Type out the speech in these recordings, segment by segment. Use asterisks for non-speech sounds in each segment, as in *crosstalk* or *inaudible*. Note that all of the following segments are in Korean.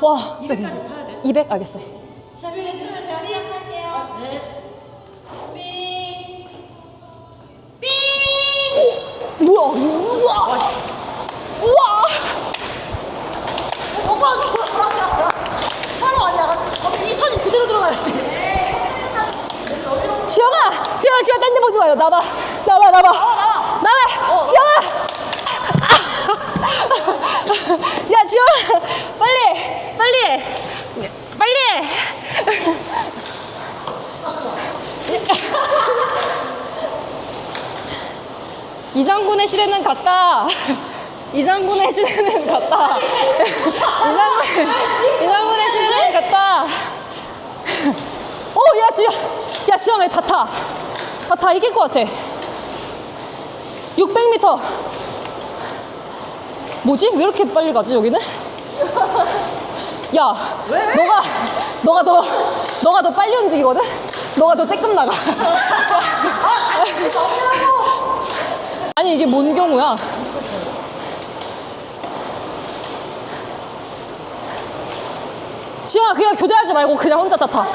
와, 진짜 괜찮아. 200 알겠어. 준비됐으면 제가 시작할게요. 네. 준비. 삥! 뭐야? 우와! 우와! 바로 아니야. 이 선이 그대로 들어가야 돼. 지영아! 지영아, 지영아, 딴데 보지 마요. 나봐. 나봐, 나봐. 나와, 나와. 지영아! *laughs* 야, 지영아! 빨리! 빨리! 해. 빨리! 해. *laughs* 이장군의 시대는 갔다. 이장군의 시대는 갔다. 이장군, 이장군의 시대는 갔다. 어, 야, 지영. 야, 지영아, 다 타. 다 타. 이길 것 같아. 600m. 뭐지? 왜 이렇게 빨리 가지, 여기는? 야, 너가, 너가 더, 너가 더 빨리 움직이거든? 너가 더 쬐끔 나가. *laughs* 아니, 이게 뭔 경우야? 지영아, 그냥 교대하지 말고 그냥 혼자 다 타.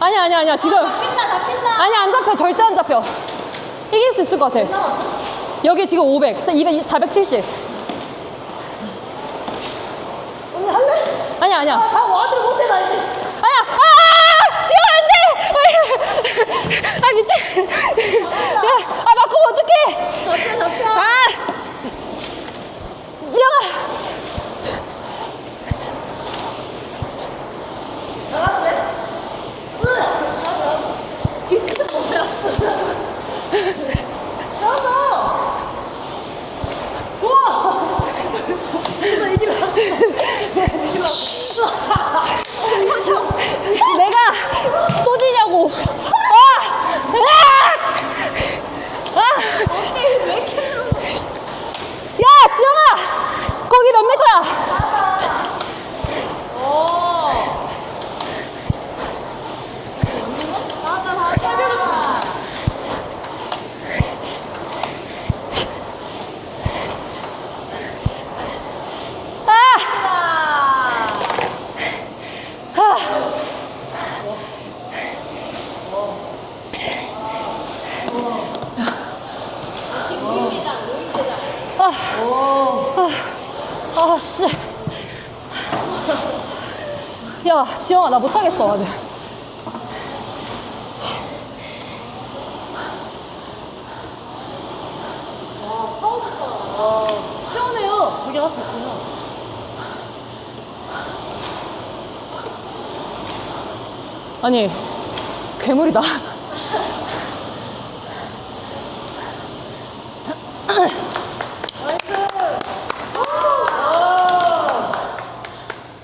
아니야, 아니야, 아니야. 지금. 핀다. 아니 안 잡혀 절대 안 잡혀 이길 수 있을 것 같아 여기 지금 500 200 470 언니 할래? 아니야 아니야. 아, 와들 못해, 나 이제. 아니야. 아 지금 안 돼! 아 미친. 야아 바꾸면 어떡해? 잡혀, 잡혀. 아. 지영아 나갔네. 뒤치는 뭐야? 나왔어. 좋아. 이거 이기라. 내가 또 지냐고 아! 아! 아! 왜 이렇게 야 지영아 거기 몇 미터야 나왔다, 나왔다. 아! 아! 아, 아, 아, 씨. 야, 지영아, 나 못하겠어, 아직. 시원해요. 할수 있구나. 아니, 괴물이다.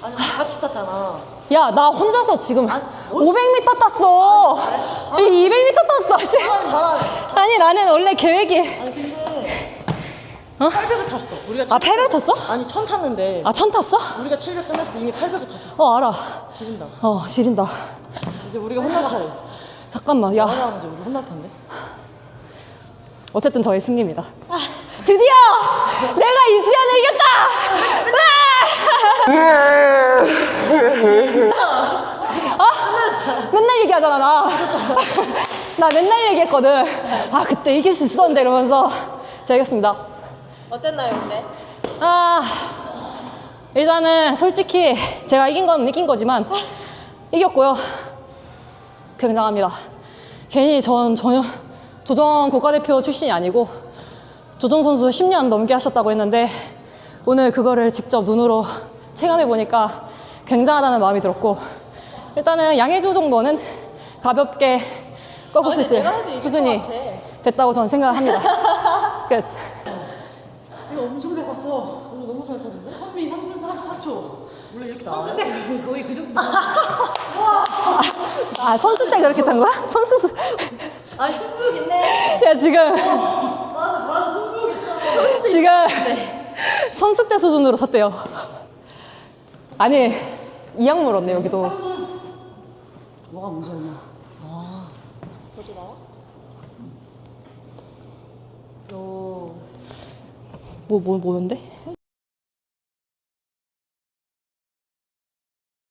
아니, 우리 같이 탔잖아. 야, 나 혼자서 지금 아, 500m 탔어. 알았어. 이 200m 탔어, 씨. *laughs* 아니, 나는 원래 계획이. 아니, 근데. 어? 800을 탔어. 우리가 아, 800 탔어? 아니, 1000 탔는데. 아, 1000 탔어? 우리가 700 끝났을 때 이미 800을 탔었어. 어, 알아. 지린다. 어, 지린다. 이제 우리가 혼날 차례. 잠깐만, 야. 이제 우리 혼날 텐데. 어쨌든 저의 승리입니다. 드디어 내가 이지연을 이겼다! 어? 맨날 얘기하잖아, 나. 나 맨날 얘기했거든. 아, 그때 이길 수 있었는데 이러면서 제가 이겼습니다. 어땠나요, 근데? 아, 일단은 솔직히 제가 이긴 건 이긴 거지만 이겼고요. 굉장합니다. 괜히 전 전혀 조정 국가대표 출신이 아니고 조정 선수 10년 넘게 하셨다고 했는데 오늘 그거를 직접 눈으로 체감해 보니까 굉장하다는 마음이 들었고 일단은 양해주 정도는 가볍게 꺾을 수 있을 내가 해도 이길 수준이 것 같아. 됐다고 저는 생각합니다. *laughs* 끝. 이거 엄청 잘 탔어. 오늘 너무 잘 타던데? 선미 3분 44초. 원래 이렇게 나와요? 선수 때 거의 그 정도. *laughs* 아 선수 때 그렇게 탄 거야? 선수 수... 아, 승부욕 있네. 야 지금 맞아, 맞아, 승부욕 있어. 지금 *laughs* 선수 때 수준으로 탔대요. 아니 이악 물었네 여기도. 뭐가 무서우냐? 뭐뭐 뭐는데?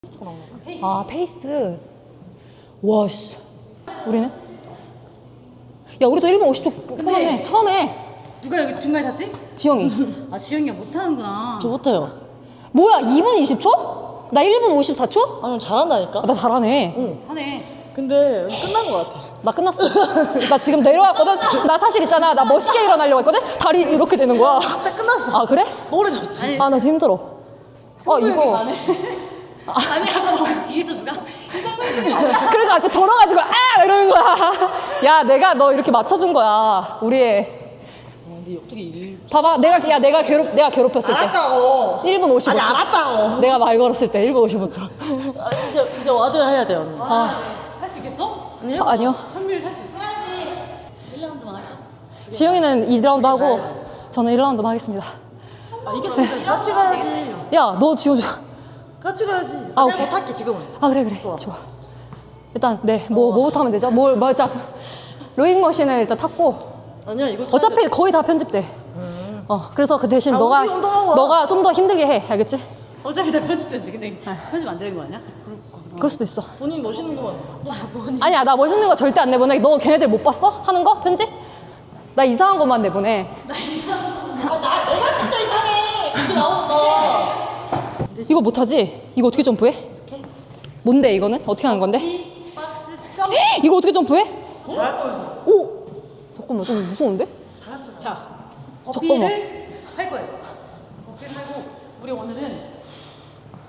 파스가 나오는 거. 아 페이스 와 씨 우리는? 야 우리도 1분 50초 끝났네 처음에 누가 여기 중간에 탔지? 지영이 아 지영이가 못하는구나. 저 못해요. 뭐야 2분 20초? 나 1분 54초? 아니 잘한다니까. 아, 나 잘하네 응. 하네. 근데 끝난 것 같아. 나 끝났어 나 지금 내려왔거든 나 사실 있잖아 나 멋있게 일어나려고 했거든 다리 이렇게 되는 거야 진짜 끝났어. 아 그래? 노래 졌어. 아나 지금 힘들어 아 이거 가네. 아니 아까 뒤에서 누가 이상한 소리 그러니까 저 절어가지고 아 이러는 거야 야 내가 너 이렇게 맞춰준 거야 우리의 어, 근데 어떻게 일? 봐봐 내가 야 내가 괴롭 내가 괴롭혔을 때 알았다고. 1분 55초 아니 알았다고. 내가 말 걸었을 때 1분 55초 아, 이제 이제 와줘야 해야 돼요. 언니. 할 수 있겠어? 아니 해봐. 아니요 천밀 할수 있어? 해야지. 1라운드만 할까? 지영이는 2라운드 하고 저는 1라운드만 하겠습니다 아 이겼으니까 같이 가야지. 야 너 지금 같이 가야지. 아, 내가 오케이. 못할게 지금은. 아 그래 그래 좋아, 일단 네 뭐 뭐부터 하면 되죠? 뭘 맞아 로잉 머신을 일단 탔고 아니야 이거. 어차피 거의 다 편집돼 어 그래서 그 대신 아, 너가 운동하고. 너가 좀 더 힘들게 해 알겠지? 어차피 다 편집된대. 근데 편집 안 되는 거 아니야? 그럴 수도 있어 돼. 본인 멋있는 거만. 아니야 나 멋있는 거 절대 안 내보내 너 걔네들 못 봤어? 하는 거? 편집? 나 이상한 것만 내보내 아, 나 내가 진짜 이상해. 이게 나오는 거. 이거 못 하지? 이거 어떻게 점프해? 이렇게 뭔데 이거는? 어떻게 하는 건데? 박스 점. *gasps* 이거 어떻게 점프해? 잘할 거면서. 오! 잠깐만 좀 무서운데? 자. 버피를 할 거예요. 버피를 하고 우리 오늘은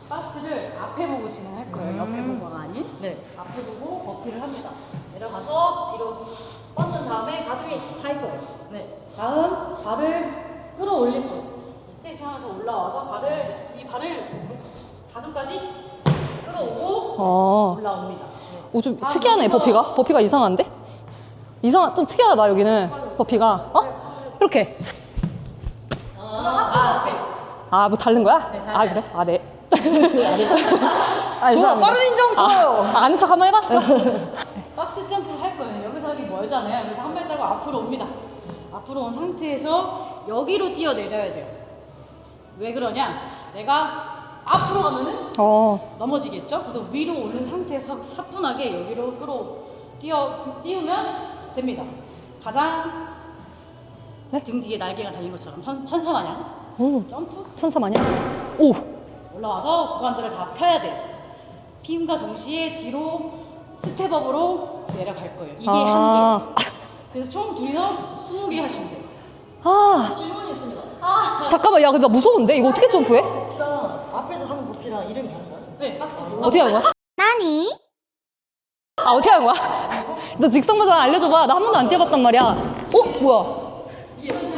박스를 앞에 보고 진행할 거예요. 옆에 보고가 아닌. 네. 앞에 보고 버피를 합니다. 내려가서 뒤로 뻗는 다음에 가슴이 닿을 거예요. 네. 다음 발을 끌어올릴 거예요. 스테이션 하면서 올라와서 발을 이 발을 가슴까지 끌어오고 아, 올라옵니다. 오, 좀 특이하네 버피가 버피가 이상한데? 이상 좀 특이하다 여기는 버피가 어? 이렇게 아 뭐 다른 거야? 아 그래? 아 네. 아, 좋아. 빠른 인정 좋아요. 아, 아는 척 한번 해봤어. *laughs* 박스 점프를 할 거예요. 여기서 하기 멀잖아요. 그래서 한 발자국 앞으로 옵니다. 앞으로 온 상태에서 여기로 뛰어내려야 돼요. 왜 그러냐? 내가 앞으로 가면은 어, 넘어지겠죠? 그래서 위로 오른 상태에서 사뿐하게 여기로 끌어 뛰어 띄우면 됩니다. 가장 네? 등 뒤에 날개가 달린 것처럼 천, 천사 마냥 오, 점프 천사 마냥. 오, 올라와서 고관절을 다 펴야 돼요. 핌과 동시에 뒤로 스텝업으로 내려갈 거예요. 이게 아. 한 개. 그래서 총 둘이서 20개 하시면 돼요. 아, 질문이 있습니다. 잠깐만, 야, 근데 나 무서운데? 이거 어떻게 점프해? 일단 앞에서 하는 버피랑 이름이 다른가요? 네, 박스 점프. 어떻게 하는 거야? 나니? 아, 어떻게 하는 거야? 너 직선 버전 알려줘봐. 나 한 번도 안 뛰어봤단 말이야. 어? 뭐야?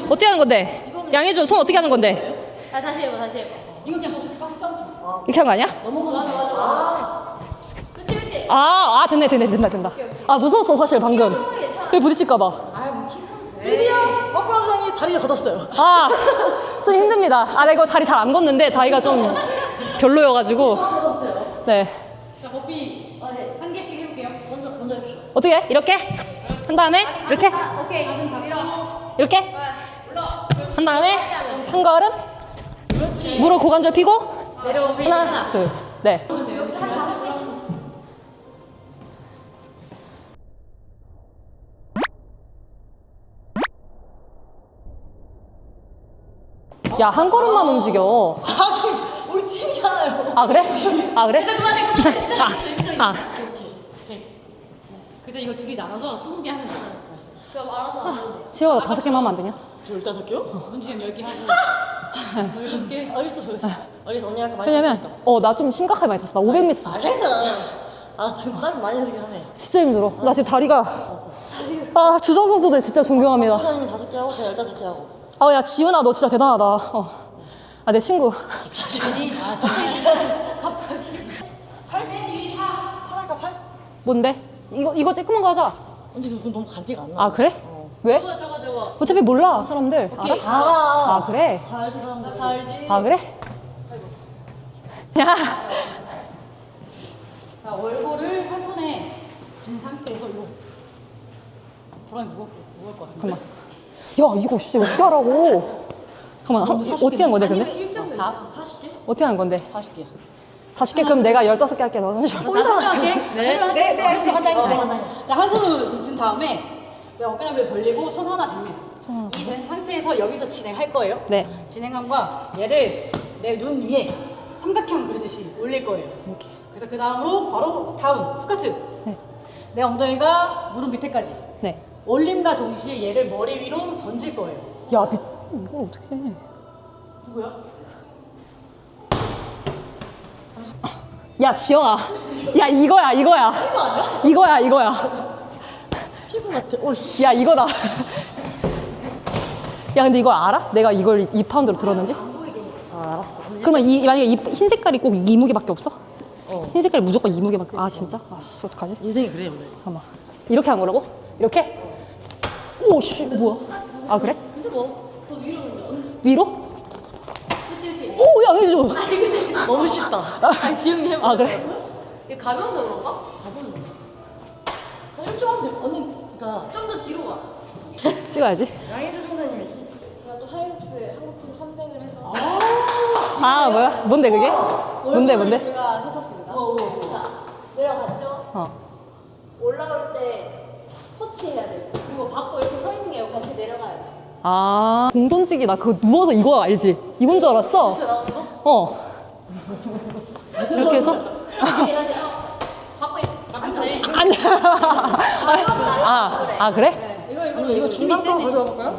어떻게 하는 건데? 양해줘, 손 어떻게 하는 건데? 자, 다시 해봐, 다시 해봐. 이거 그냥 뭐 박스 점프. 이렇게 하는 거 아니야? 넘어가는 맞아, 거. 맞아, 맞아. 아, 아, 됐네, 됐네, 된다, 된다. 아, 무서웠어, 사실 방금. 여기 부딪힐까봐. 드디어 빡빡장이 다리를 걷었어요. 아, 좀 힘듭니다. 아, 나 이거 다리 잘 안 걷는데 다리가 좀 별로여가지고. 걷었어요. 네. 자, 버피 아 네. 한 개씩 어떻게 해? 이렇게? 한 다음에 이렇게? 아, 오케이. 가슴 다 밀어. 이렇게? 한 다음에 한 걸음 무릎 고관절 내려오면 하나, 둘, 네. 하면 돼요. 여기 지금 연습. 야, 한 걸음만 움직여. 아니 우리 팀이잖아요. 아, 그래? 아, 그래? 그만해. 아, 아. 그래서 이거 두 개 나눠서 20개 하면 돼요. 그럼 알아서 안 해도 돼. 지효야, 다섯 개만 하면 안 되냐? 저 열다섯 개요? 문지연 10개 하고. 10개. 알겠어 알겠어. 알겠어 언니 아까 많이 왜냐면, 탔으니까. 어, 나 좀 심각하게 많이 탔어. 나 500m 탔어. 알겠어. 알았어. 지금 땀 많이 흐르긴 하네. 진짜 힘들어. 나 지금 다리가. 아, 주정 선수들 진짜 존경합니다. 소장님이 다섯 개 하고 제가 열다섯 개 하고. 아, 야, 지훈아, 너 진짜 대단하다. 어. 아, 내 친구. 아니, 아, 진짜. *laughs* 팔? 팔할까 팔? 뭔데? 이거, 이거 쬐끄만 거 하자. 언니 그건 너무 간지가 안 나. 아, 그래? 어. 왜? 저거, 저거, 저거. 어차피 몰라, 사람들. 알아? 다 알아. 아, 그래? 다 알지 사람들. 다 알지? 아, 그래? 야! *laughs* 자, 월골을 한 손에 진 상태에서 이거. 보람이 무겁, 무거울 것 같은데. 잠깐만. 야, 이거 씨, 어떻게 하라고? 잠깐만, 한, 어떻게 하는 건데, 근데? 아니면 1점 자, 어떻게 하는 건데? 40개야. 40개 그럼 내가 15개 할게. 너 30개. 나 설명할게. 네. 네, 네, 있지? 간단히, 간단히. 자, 한 손을 든 다음에 내 어깨나비를 벌리고 손 하나 댑니다. 이된 상태에서 여기서 진행할 거예요. 네. 진행함과 얘를 내 눈 위에 삼각형 그리듯이 올릴 거예요. 이렇게. 그래서 그 다음으로 바로 다운, 스쿼트. 네. 내 엉덩이가 무릎 밑에까지. 네. 올림과 동시에 얘를 머리 위로 던질 거예요. 야, 미, 이걸 어떻게 해? 누구야? 야, 지영아. 야, 이거야, 이거야. 이거야, 이거야. 피부 같아. 오 씨. 야, 이거다. 야, 근데 이걸 알아? 내가 이걸 2파운드로 들었는지? 아 알았어. 그러면 이, 만약에 이, 흰 색깔이 꼭 이 무게밖에 없어? 어. 흰 색깔이 무조건 이 무게밖에 아, 진짜? 아, 씨, 어떡하지? 인생이 그래 원래. 잠깐만. 이렇게 한 거라고? 이렇게? 오, 씨, 뭐야? 아, 그래? 근데 뭐? 더 위로는요? 위로? 오, 야, 해줘. 너무 쉽다. 아니 지영이 해봐. 아, 그래? 이거 가벼워서 그런가? 나 이렇게 하면 돼. 언니 그러니까 좀 더 뒤로 가. *laughs* 찍어야지. 양혜주 선생님이 시. 제가 또 하이록스 한국팀 3등을 해서 아, 뭐야? 뭔데, 그게? 뭔데, 월급을 뭔데? 제가 했었습니다. 어, 어, 어. 자, 내려갔죠? 어. 올라올 때 터치 해야 돼요. 그리고 받고 이렇게 서 있는 게 아니고 같이 내려가야 돼요. 아, 공 던지기 나 그거 누워서 이거 알지? 이건 줄 알았어. 진짜 나오는 거? 어. 이렇게 해서? 안 돼. 아, 아, 그래? 네. 이거, 이거, 이거 이거 준비 세네. 가져와 볼까요?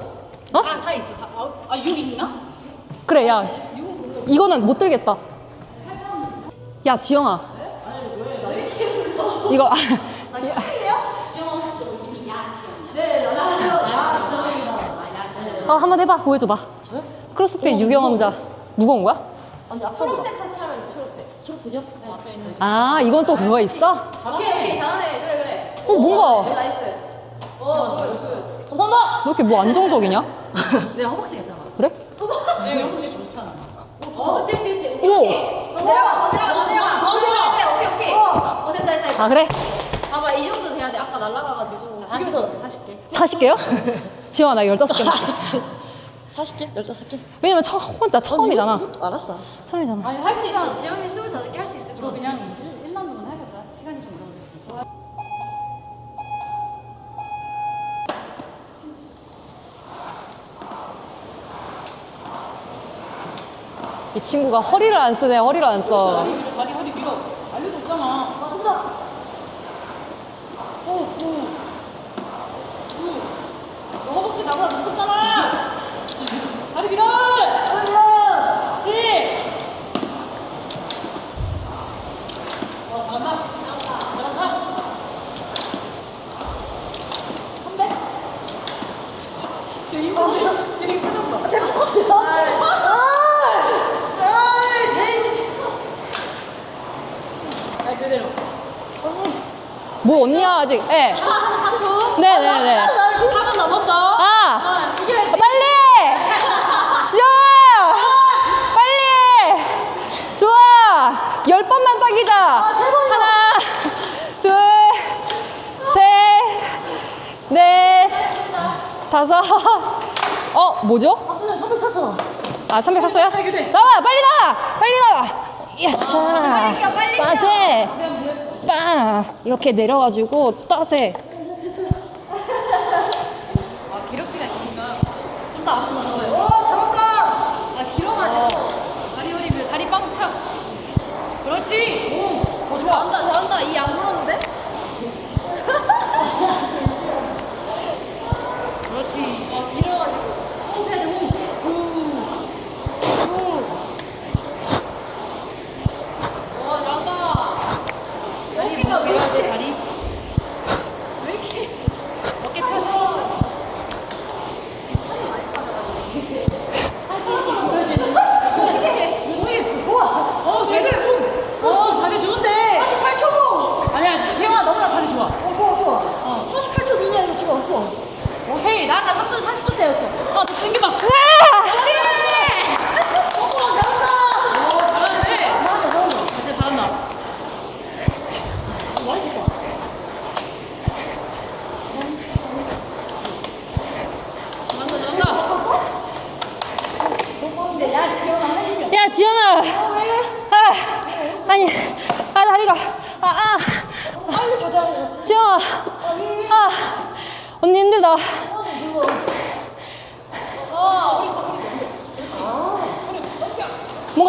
어? 아, 4 있어. 4. 아, 아, 6 있나? 그래, 야. 이거는 못 들겠다. 야, 지영아. 이거. 아, 한번 해봐. 보여줘봐. 크로스핏 유경험자. 무거운 거야? 아니 아까보다. 초록색 터치하면 돼, 초록색. 초록색이요? 네, 앞에 있는. 아, 이건 또 그거 있어? 오케이, 오케이, 잘하네. 그래, 그래. 어, 뭔가. 네, 나이스. 어, 굿, 굿. 감사합니다. 왜 이렇게 뭐 안정적이냐? *laughs* 내가 허벅지 했잖아. 그래? 지금 형제 좋잖아. 어, 그치, 그치, 그치. 오케이, 오. 오케이. 더 내려가, 더 내려가, 더 내려가. 더 내려가. 오케이, 오케이, 오케이. 어. 어, 됐다, 됐다, 됐다. 아, 그래? 봐봐, 이 정도 돼야 돼. 아까 날라가가지고. 지금부터 40개. 40개요? 지영아, 나 15개. *laughs* 40개? 15개? 왜냐면 처음, 나 처음이잖아. 알았어 알았어. 처음이잖아. 아니, 할 수 있어. 지영이 25개 할 수 있을 거 그냥 1, 1라운드만 해야겠다. 시간이 좀 오래 걸렸어. 이 친구가 허리를 안 쓰네, 허리를 안 써. 다리 밀어, 다리 허리 밀어. 알려줬잖아. 맞습니다. 오, 오. 오. 너 허벅지 나보다 높았잖아. 다리 밀어. 아니야. 그렇지. 어, 잘한다. 잘한다. 선배? 지금 힘들어. 지금 힘들어. 아, 그대로. 뭐 언니야, 아직. 예. 3초. 네네네. 4분 넘었어. 아! 어, 이겨야지. 빨리! 지영아! 빨리! 좋아! 열 번만 따기자! 하나, 둘, 셋, 넷, 다섯. 어, 뭐죠? 아, 300 샀어요? 나와! 빨리 나와! 빨리 나와! 야차! 빠세! 빵! 이렇게 내려가지고 따세. 아, 기럭지가 있으니까 좀더 앞으로 나가요. 아, 길어가지고. 다리 허리 밀어. 다리 빵 차. 그렇지. 오. 어, 잘한다, 잘한다. 이안 물었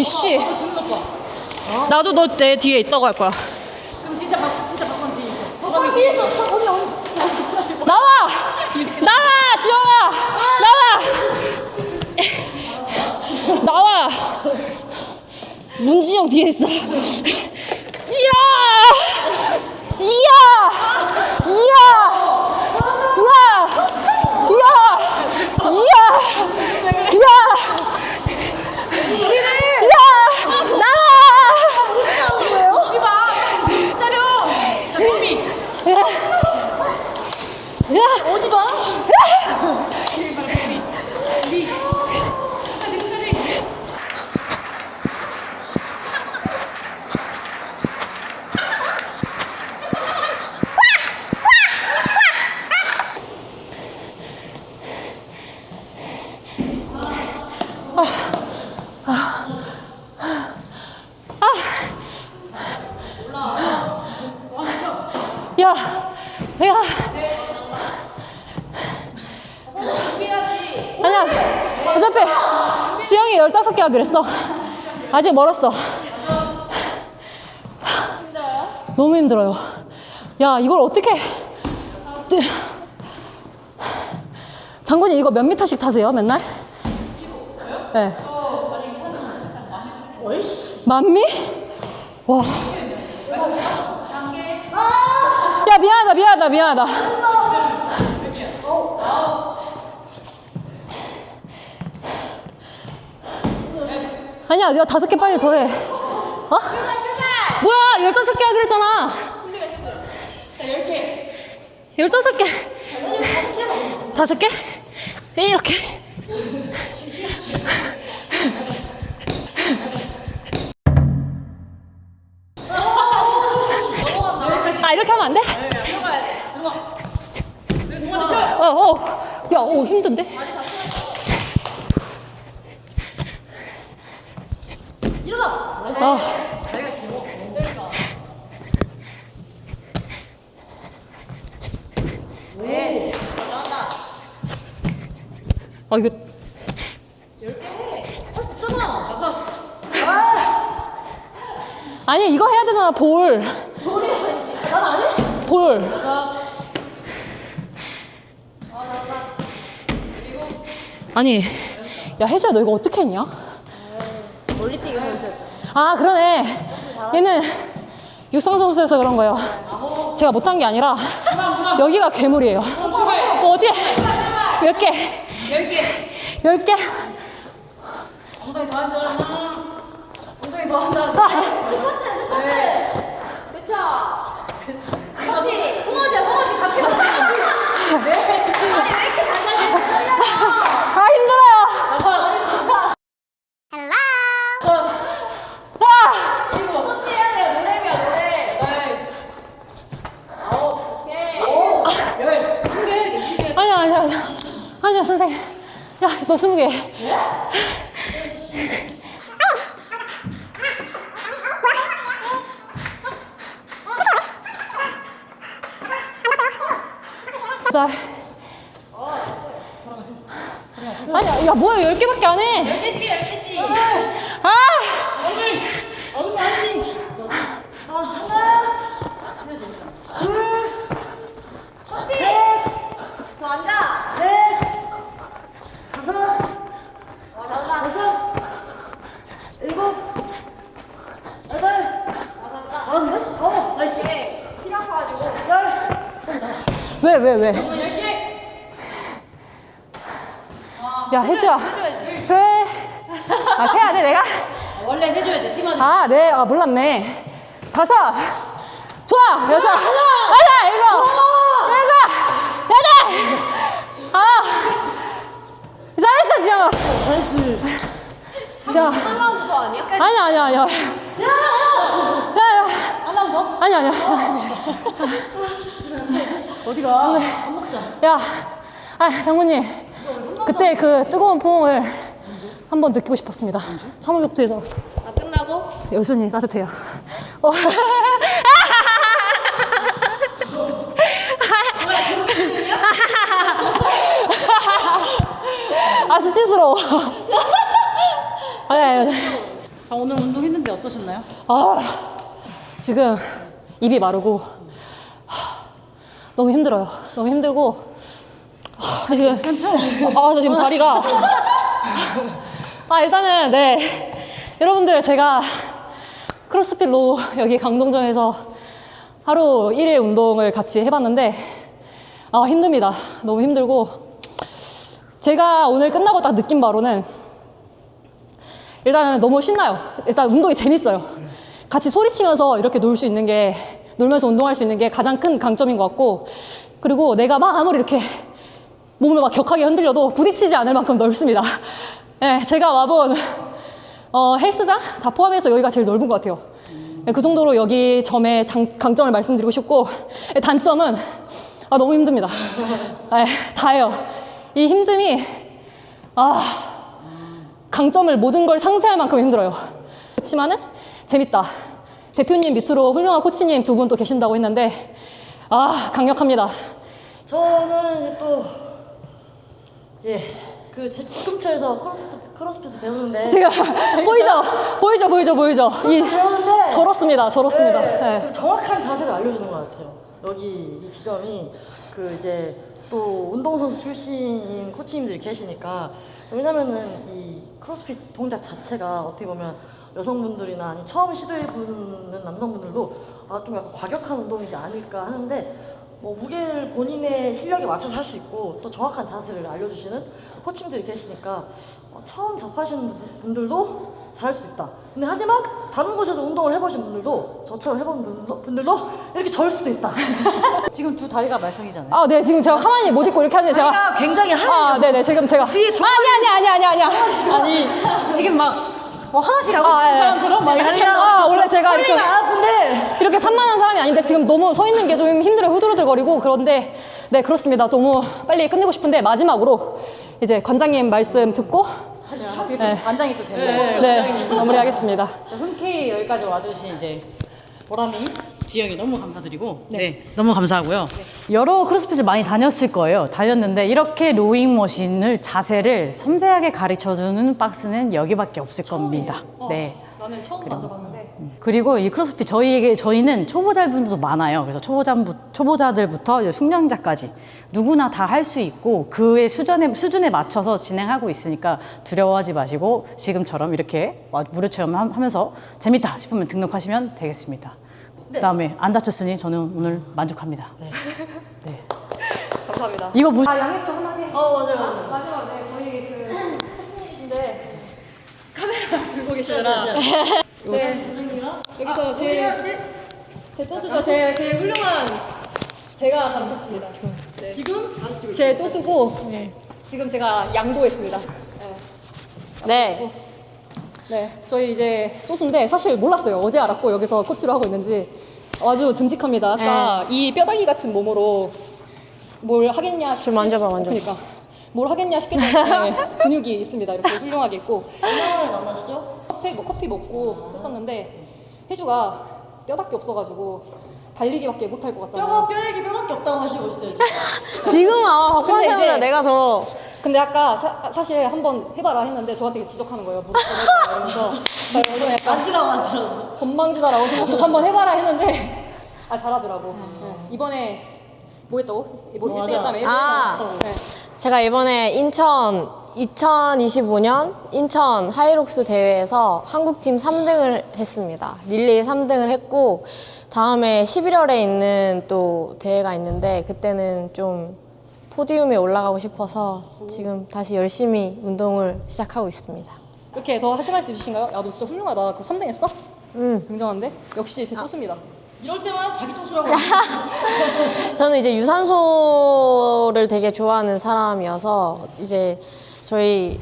디씨. 나도 너 내 뒤에 있다고 할 거야. 그럼 진짜 박 진짜 박건 뒤에 있어. 박건 뒤에 있어. 어디 어디. 나와. 나와 지영아. 나와. 나와. 문지영 뒤에 있어. 이야. 이야. 이야. 이야. 이야. 이야. 이야. 15개 하기로 했어. 아직 멀었어. 너무 힘들어요. 야, 이걸 어떻게. 장군이 이거 몇 미터씩 타세요, 맨날? 네. 만미? 와. 야, 미안하다, 미안하다, 미안하다. 아니야, 야, 다섯 개 빨리 더 해. 어? 뭐야, 열다섯 개 하기로 했잖아. 열다섯 개. 다섯 개? 이렇게. 아, 이렇게 하면 안 돼? 어, 어. 야, 오, 힘든데? 일어나. 아. 아, 이거. 아니, 이거 해야 되잖아, 볼. 볼. 아니, 야, 혜주야, 너 이거 어떻게 했냐? 아, 그러네. 얘는 육상 선수여서 그런 거예요. 제가 못한 게 아니라 여기가 괴물이에요. 뭐 어디에? 몇 개? 열 개. 열 개? 엉덩이 더 앉아. 엉덩이 더 앉아. 아, 스쿼트, 스쿼트. 그쵸? 그렇지. 송아지야, 송아지 같이 같 *laughs* 이. 아니, 왜 이렇게 단단해? 아 힘들어요. 아, 코치 해야 돼요. 노래면 노래. 오케이. 아니야, 아니야, 아니야. 선생님. 야, 너 스무 개. 나. 아니야, 야, 뭐야, 열 개밖에 안 해. 10개씩, 10개씩. 아! 어느 많이. 아, 하나. 둘. 코치. 더 앉아. 넷. 다섯. 어, 잘한다. 여섯. 일곱. 여덟. 어, 잘한다. 잘하는데? 어, 나이스. 오케이. 키 아파가지고. 열. 왜, 왜, 왜? 야, 혜주야. 그래. 아, 세야 돼, 내가? 원래 해줘야 돼 팀원들. 아, 네. 아, 몰랐네. 다섯. 좋아. 여섯. 하나, 일곱. 일곱. 여덟. 아. 잘했어, 지영아. 나이스. 자. 한 라운드 더 아니야? 아니야, 아니야, 아니야. 자, 하나 더? 아니, 아니야. 어디가? 야, 아, 장모님. 그때 그 뜨거운 포옹을 한번 느끼고 싶었습니다. 참호격투에서. 아 끝나고 여전히 따뜻해요. 어. 아, 수치스러워. 네, 여전히. 자 오늘 운동했는데 어떠셨나요? 아, 지금 입이 마르고 하, 너무 힘들어요. 너무 힘들고 아, 지금 괜찮죠? 아, 저 지금 다리가 아, 일단은 네. 여러분들 제가 크로스핏로 여기 강동점에서 하루 1일 운동을 같이 해봤는데 아, 힘듭니다. 너무 힘들고 제가 오늘 끝나고 딱 느낀 바로는 일단은 너무 신나요. 일단 운동이 재밌어요. 같이 소리치면서 이렇게 놀 수 있는 게, 놀면서 운동할 수 있는 게 가장 큰 강점인 것 같고, 그리고 내가 막 아무리 이렇게 몸을 막 격하게 흔들려도 부딪히지 않을 만큼 넓습니다. 네, 제가 와본 어, 헬스장 다 포함해서 여기가 제일 넓은 것 같아요. 네, 그 정도로 여기 점의 장, 강점을 말씀드리고 싶고, 네, 단점은 아, 너무 힘듭니다. 네, 다예요. 이 힘듦이, 아, 강점을 모든 걸 상쇄할 만큼 힘들어요. 그렇지만은 재밌다. 대표님 밑으로 훌륭한 코치님 두 분 또 계신다고 했는데, 아, 강력합니다. 저는 이제 또, 예, 그제 직근처에서 크로스핏, 크로스핏 배우는데. 지금 *laughs* 보이죠? 보이죠? 보이죠? 보이죠? 이 배우는데. 절었습니다. 절었습니다. 네, 네. 그 정확한 자세를 알려주는 것 같아요. 여기 이 지점이 그 이제 또 운동선수 출신인 코치님들이 계시니까 왜냐면은 이 크로스핏 동작 자체가 어떻게 보면 여성분들이나 처음 시도해보는 남성분들도 아 좀 약간 과격한 운동이지 않을까 하는데 뭐 무게를 본인의 실력에 맞춰서 할 수 있고 또 정확한 자세를 알려주시는 코치님들이 계시니까 어, 처음 접하시는 분들도 잘할 수 있다. 근데 하지만 다른 곳에서 운동을 해보신 분들도 저처럼 해본 분들도, 분들도 이렇게 절 수도 있다. *laughs* 지금 두 다리가 말썽이잖아요. 아, 네. 지금 제가 가만히 못 입고 이렇게 하는데 제가. 굉장히 하네요. 아, 네 네. 지금 제가. 뒤에 조- 아니, 아니, 아니, 아니, 아니야. 아니 지금 막 어, 화장실 가고 아, 싶은 예. 사람처럼 막 이렇게 아, 원래 제가 이렇게. 허리가 안 아픈데 이렇게 산만한 사람이 아닌데 지금 너무 서 있는 게 좀 힘들어요. 후들후들거리고 그런데 네 그렇습니다. 너무 빨리 끝내고 싶은데 마지막으로 이제 관장님 말씀 듣고 어떻게 또 관장이 또 됐네요. 네 마무리하겠습니다. 자, 흔쾌히 여기까지 와주신 이제 보람이 지영이 너무 감사드리고 네, 너무 감사하고요. 여러 크로스핏을 많이 다녔을 거예요. 다녔는데 이렇게 로잉 머신을 자세를 섬세하게 가르쳐 주는 박스는 여기밖에 없을 겁니다. 네. 나는 처음 만져봤는데 그리고 이 크로스핏 저희에게 저희는 초보자분들도 많아요. 그래서 초보자 초보자들부터 이제 숙련자까지 누구나 다 할 수 있고 그의 수준에 수준에 맞춰서 진행하고 있으니까 두려워하지 마시고 지금처럼 이렇게 와- 무료 체험하면서 재밌다 싶으면 등록하시면 되겠습니다. 그다음에 안 다쳤으니 저는 오늘 만족합니다. 네. *laughs* 감사합니다. 이거 보아 양희수 한마디. 어 맞아요 맞아요. 마지막 네 저희 그 코치님이신데 카메라 들고 계시더라. 네 여기서 제일 제 토스가 제일 제일 훌륭한 제가 가르쳤습니다. 네. 지금 제 토스고 지금 제가 양도했습니다. 네. 네. 네, 저희 이제 쪼수인데 사실 몰랐어요. 어제 알았고 여기서 코치로 하고 있는지 아주 듬직합니다. 아까 이 뼈다귀 같은 몸으로 뭘 하겠냐 싶 좀 만져봐, 만져봐. 그러니까 뭘 하겠냐 싶겠는데 *laughs* 근육이 있습니다. 이렇게 훌륭하게 있고 얼마만에 만났죠? 커피, 뭐 커피 먹고 했었는데 혜주가 뼈밖에 없어가지고 달리기밖에 못 할 것 뼈가 같잖아요. 뼈 얘기 뼈밖에 없다고 하시고 있어요 지금. *laughs* 지금 아 근데 이제- 내가 더 근데 아까 사, 사실 한번 해봐라 했는데 저한테 지적하는 거예요. 무릎 꿇어라 이러면서 *laughs* 나 이러면 약간 만지라고 만지라고. 건방지다라고 생각해서 *laughs* 한번 해봐라 했는데 아 잘하더라고. 네. 이번에 뭐 했다고? 뭐 어, 1등 맞아. 했다며? 아. 네. 제가 이번에 인천 2025년 인천 하이록스 대회에서 한국팀 3등을 했습니다. 릴레이 3등을 했고 다음에 11월에 있는 또 대회가 있는데 그때는 좀 포디움에 올라가고 싶어서 지금 다시 열심히 운동을 시작하고 있습니다. 이렇게 더 하실 말씀 있으신가요? 야, 너 진짜 훌륭하다. 그 3등 했어? 음. 굉장한데? 역시 제 좋습니다. 이럴 때만 자기 토스라고. *laughs* 저는 이제 유산소를 되게 좋아하는 사람이어서 이제 저희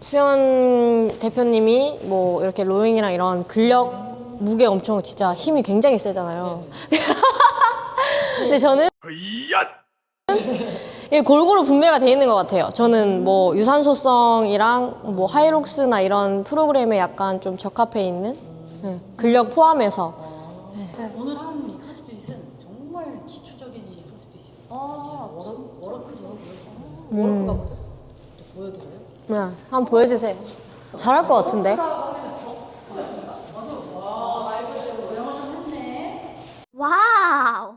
수현 대표님이 뭐 이렇게 로잉이랑 이런 근력 무게 엄청 진짜 힘이 굉장히 세잖아요. *laughs* 근데 저는 이게 골고루 분배가 돼 있는 것 같아요. 저는 뭐 유산소성이랑 뭐 하이록스나 이런 프로그램에 약간 좀 적합해 있는 네, 근력 포함해서 오늘 하는 이 크로스핏은 정말 기초적인 이 크로스핏이에요. 아, 워크도 워크가 뭐죠? 네, 한번 보여주세요. 잘할 것 같은데? 와우.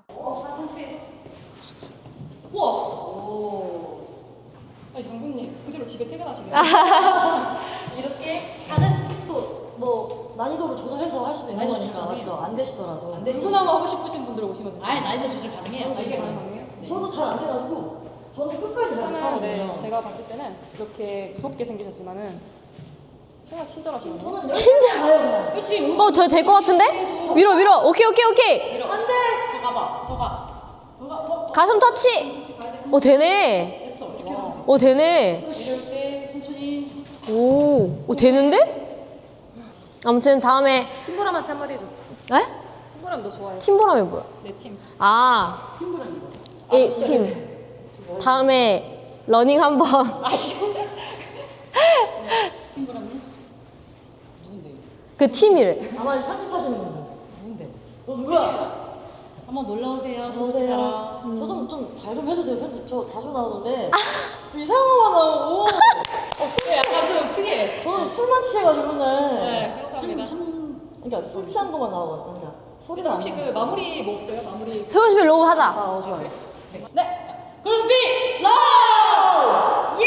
우와! 아니, 장군님, 그대로 집에 퇴근하시네요. *laughs* 이렇게 하는 또뭐 난이도를 조절해서 할 수도 있는 난이도 거니까. 맞죠? 안 되시더라도. 누구나 하고 싶으신 분들 오시면. 아예 난이도 조절 가능해요. 아, 이게 가능해요? 저도 잘 안 돼가지고 저는 끝까지 잘 저는. 네, 제가 봤을 때는 그렇게 무섭게 생기셨지만은 정말 친절하시거든요. 저는 여기까지 가요 그냥. 그렇지. 어, 저 될 것 같은데? 밀어, 밀어. 오케이, 오케이, 오케이. 안 돼. 더 가봐. 더 가. 더 가. 더. 가슴 터치. 어, 되네. 됐어. 이렇게 하면 돼. 어, 되네. 이럴 때 천천히. 오, 오 되는데? 아무튼 다음에 팀보람한테 한마디 해줘. 에? 팀보람 너 좋아해. 팀보람이 뭐야? 내 팀. 아, 팀브라는 이 팀. 다음에 러닝 한번. 누군데? 그 팀이래. 아마 편집하시는 분들. 누군데? 너 누구야? 한번 놀러 오세요. 안녕하세요. 크로스핏 저좀 좀 잘 좀 해주세요 편집. 저 자주 나오는데 *laughs* 그 이상한 거만 나오고. *laughs* 어, 술 취- 약간 좀 특이해. 저는 술만 취해가지고 맨날. 네, 그렇답니다. 그러니까 술 취한 것만 나오거든요. 그러니까 소리가 일단 안 혹시. 그 마무리 뭐 없어요? 마무리. 크로스핏 로우 하자. 아, 어, 좋아요. 네. 크로스핏! 로! 예!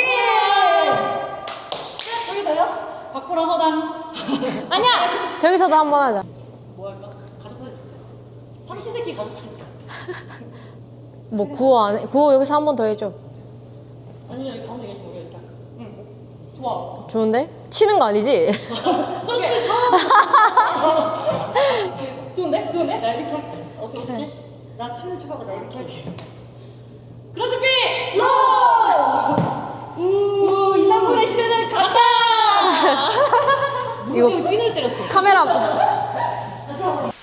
여기 다요? 박보라 허당. *laughs* 아니야. 저기서도 한 번 하자. 뭐 할까? 가족 사진 찍자. 삼시세끼 가족 사진. *laughs* 뭐 구호 안 해? 구호 여기서 한 번 더 해줘. 아니면 여기 가운데 계신 우리 일단. 좋아. 좋은데? 치는 거 아니지? *laughs* 좋은데? 좋은데? 나 이렇게 할게. 어떻게 어떻게? 나 치는 척하고 나 이렇게 할게. 크로스핏! 로! 우, 이상군의 시대는 갔다! 문지우 찐을 때렸어. 카메라. *laughs*